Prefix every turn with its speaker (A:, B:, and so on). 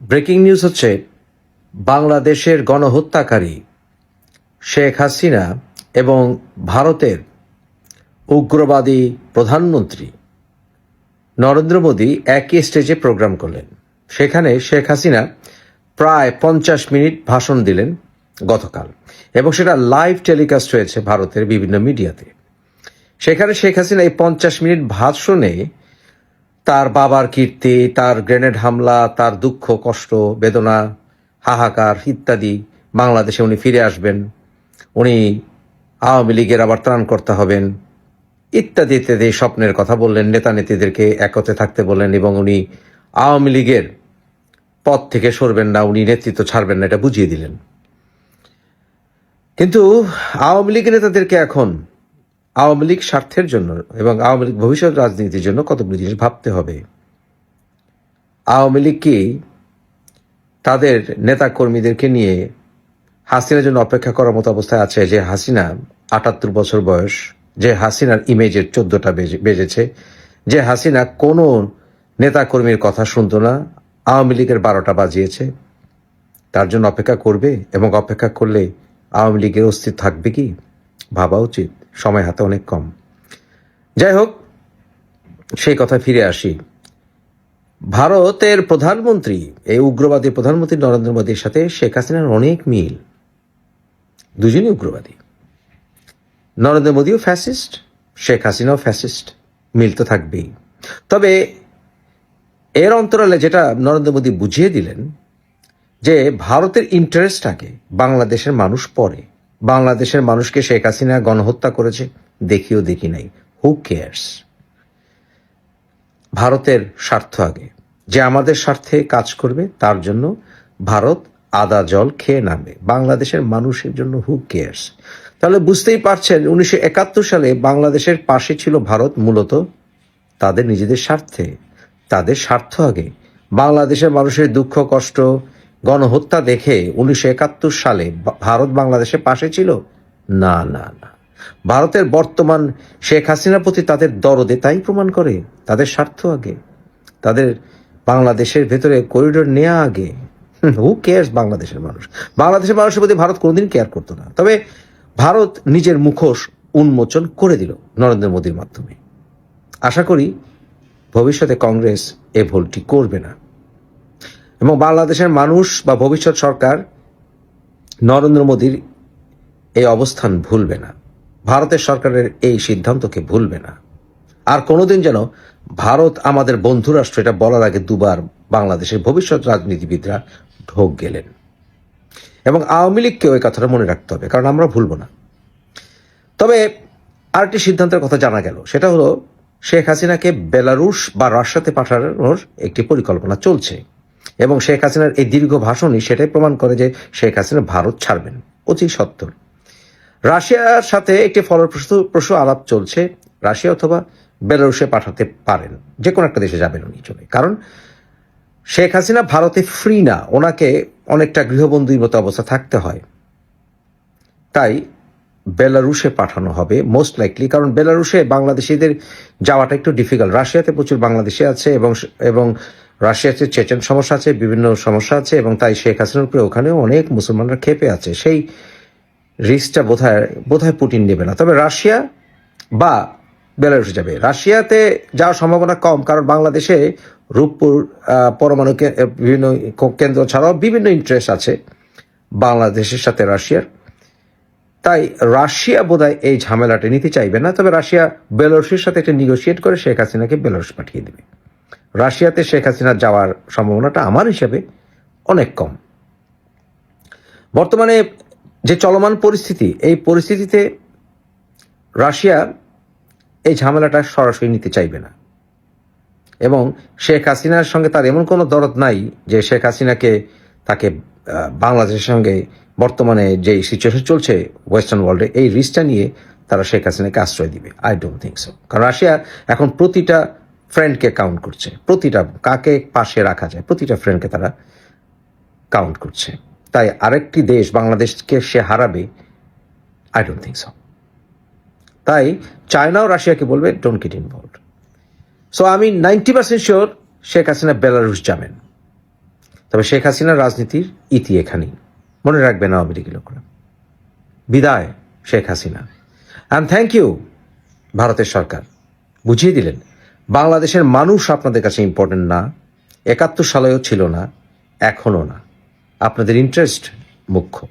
A: Breaking news হচ্ছে, বাংলাদেশের গণহত্যাকারী শেখ হাসিনা এবং ভারতের উগ্রবাদী প্রধানমন্ত্রী নরেন্দ্র মোদী একই স্টেজে প্রোগ্রাম করলেন। সেখানে শেখ হাসিনা প্রায় পঞ্চাশ মিনিট ভাষণ দিলেন গতকাল এবং সেটা লাইভ টেলিকাস্ট হয়েছে ভারতের বিভিন্ন মিডিয়াতে। সেখানে শেখ হাসিনা এই পঞ্চাশ মিনিট ভাষণে তার বাবার কীর্তি, তার গ্রেনেড হামলা, তার দুঃখ, কষ্ট, বেদনা, হাহাকার ইত্যাদি বাংলাদেশে উনি ফিরে আসবেন। উনি আওয়ামী লীগের আবার ত্রাণ করতে হবেন। ইত্যাদি ইত্যাদি স্বপ্নের কথা বললেন নেতা নেত্রীদেরকে একত্রে থাকতে বললেন এবং উনি আওয়ামী লীগের পদ থেকে সরবেন না, উনি নেতৃত্ব ছাড়বেন না, এটা বুঝিয়ে দিলেন। কিন্তু আওয়ামী লীগের নেতাদেরকে এখন আওয়ামী লীগ স্বার্থের জন্য এবং আওয়ামী লীগ ভবিষ্যৎ রাজনীতির জন্য কতগুলি জিনিস ভাবতে হবে। আওয়ামী লীগ কি তাদের নেতা কর্মীদেরকে নিয়ে হাসিনার জন্য অপেক্ষা করার মতো অবস্থায় আছে যে হাসিনা আটাত্তর বছর বয়স, যে হাসিনার ইমেজের চোদ্দটা বেজেছে, যে হাসিনা কোনো নেতা কর্মীর কথা শুনতো না, আওয়ামী লীগের বারোটা বাজিয়েছে, তার জন্য অপেক্ষা করবে এবং অপেক্ষা করলে আওয়ামী লীগের অস্তিত্ব থাকবে কি? ভাবা উচিত। সময় হাতে অনেক কম। যাই হোক, সেই কথা ফিরে আসি। ভারতের প্রধানমন্ত্রী, এই উগ্রবাদী প্রধানমন্ত্রী নরেন্দ্র মোদীর সাথে শেখ হাসিনার অনেক মিল। দুজনই উগ্রবাদী। নরেন্দ্র মোদীও ফ্যাসিস্ট, শেখ হাসিনাও ফ্যাসিস্ট, মিল তো থাকবেই। তবে এর অন্তরালে যেটা নরেন্দ্র মোদী বুঝিয়ে দিলেন, যে ভারতের ইন্টারেস্ট আগে বাংলাদেশের মানুষ পরে। বাংলাদেশের মানুষকে শেখ হাসিনা গণহত্যা করেছে, দেখিও দেখি নাই। হু কেয়ার্স ভারতের স্বার্থ আগে। যে আমাদের স্বার্থে কাজ করবে, তার জন্য ভারত আদা জল খেয়ে নামবে। বাংলাদেশের মানুষের জন্য হু কেয়ার্স তাহলে বুঝতেই পারছেন, উনিশশো একাত্তর সালে বাংলাদেশের পাশে ছিল ভারত মূলত তাদের নিজেদের স্বার্থে, তাদের স্বার্থ আগে। বাংলাদেশের মানুষের দুঃখ, কষ্ট গণহত্যা দেখে উনিশশো একাত্তর সালে ভারত বাংলাদেশের পাশে ছিল? না না না। ভারতের বর্তমান শেখ হাসিনার প্রতি তাদের দরদে তাই প্রমাণ করে, তাদের স্বার্থ আগে। তাদের বাংলাদেশের ভেতরে করিডোর নেওয়া আগে। হু কেয়ার্স বাংলাদেশের মানুষ? বাংলাদেশের মানুষের প্রতি ভারত কোনোদিন কেয়ার করতো না। তবে ভারত নিজের মুখোশ উন্মোচন করে দিল নরেন্দ্র মোদীর মাধ্যমে। আশা করি ভবিষ্যতে কংগ্রেস এ ভুলটি করবে না। এবং বাংলাদেশের মানুষ বা ভবিষ্যৎ সরকার নরেন্দ্র মোদীর এই অবস্থান ভুলবে না। ভারতের সরকারের এই সিদ্ধান্তকে ভুলবে না। আর কোনোদিন যেন ভারত আমাদের বন্ধু রাষ্ট্র এটা বলার আগে দুবার বাংলাদেশের ভবিষ্যৎ রাজনীতিবিদরা ঢোক গেলেন। এবং আওয়ামী লীগকে ওই কথাটা মনে রাখতে হবে, কারণ আমরা ভুলব না। তবে আরেকটি সিদ্ধান্তের কথা জানা গেল, সেটা হলো শেখ হাসিনাকে বেলারুশ বা রাশিয়াতে পাঠানোর একটি পরিকল্পনা চলছে। এবং শেখ হাসিনার এই দীর্ঘ ভাষণই সেটাই প্রমাণ করে যে শেখ হাসিনা ভারত ছাড়বেন। অতি সত্তর। রাশিয়ার সাথে একটি ফলপ্রসূ আলাপ চলছে। রাশিয়া অথবা বেলারুশে পাঠাতে পারেন। যে কোনো একটা দেশে যাবেন উনি চলে। কারণ শেখ হাসিনা ভারতে ফ্রি না। ওনাকে অনেকটা গৃহবন্দীর মতো অবস্থা থাকতে হয়। তাই বেলারুশে পাঠানো হবে মোস্ট লাইকলি কারণ বেলারুশে বাংলাদেশিদের যাওয়াটা একটু ডিফিকাল্ট রাশিয়াতে প্রচুর বাংলাদেশি আছে এবং এবং রাশিয়াতে চেচেন সমস্যা আছে, বিভিন্ন সমস্যা আছে, এবং তাই শেখ হাসিনার উপরে ওখানেও অনেক মুসলমানরা খেপে আছে। সেই রিস্কটা বোধহয় বোধহয় পুটিন নেবে না। তবে রাশিয়া বা বেলারুশে যাবে। রাশিয়াতে যাওয়ার সম্ভাবনা কম, কারণ বাংলাদেশে রূপপুর পরমাণু বিভিন্ন কেন্দ্র ছাড়াও বিভিন্ন ইন্টারেস্ট আছে বাংলাদেশের সাথে রাশিয়ার। তাই রাশিয়া বোধহয় এই ঝামেলাটা নিতে চাইবে না। তবে রাশিয়া বেলারুশের সাথে একটা নিগোসিয়েট করে শেখ হাসিনাকে বেলারুশ পাঠিয়ে দেবে। রাশিয়াতে শেখ হাসিনা যাওয়ার সম্ভাবনাটা আমার হিসাবে অনেক কম। বর্তমানে যে চলমান পরিস্থিতি, এই পরিস্থিতিতে রাশিয়া এই ঝামেলাটা সরাসরি নিতে চাইবে না। এবং শেখ হাসিনার সঙ্গে তার এমন কোনো দরদ নাই যে শেখ হাসিনাকে তাকে বাংলাদেশের সঙ্গে বর্তমানে যে সিচুয়েশন চলছে ওয়েস্টার্ন ওয়ার্ল্ডে এই রিস্কটা নিয়ে তারা শেখ হাসিনাকে আশ্রয় দিবে। আই ডোন্ট থিঙ্ক সো কারণ রাশিয়া এখন প্রতিটা ফ্রেন্ডকে কাউন্ট করছে। প্রতিটা কাকে পাশে রাখা যায়, প্রতিটা ফ্রেন্ডকে তারা কাউন্ট করছে। তাই আরেকটি দেশ বাংলাদেশকে সে হারাবে? আই ডোন্ট থিঙ্ক সো তাই চায়নাও রাশিয়াকে বলবে ডোন্ট গেট ইনভলভ সো আমি ninety percent sure Sheikh Hasina Belarus যাবেন। তবে শেখ হাসিনার রাজনীতির ইতি এখানেই। মনে রাখবেন আওয়ামী লীগের লোকরা। বিদায় Sheikh Hasina and thank you ভারতের সরকার। বুঝিয়ে দিলেন বাংলাদেশের মানুষ আপনাদের কাছে ইম্পর্টেন্ট না, একাত্তর সালেও ছিল না, এখনও না। আপনাদের ইন্টারেস্ট মুখ্য।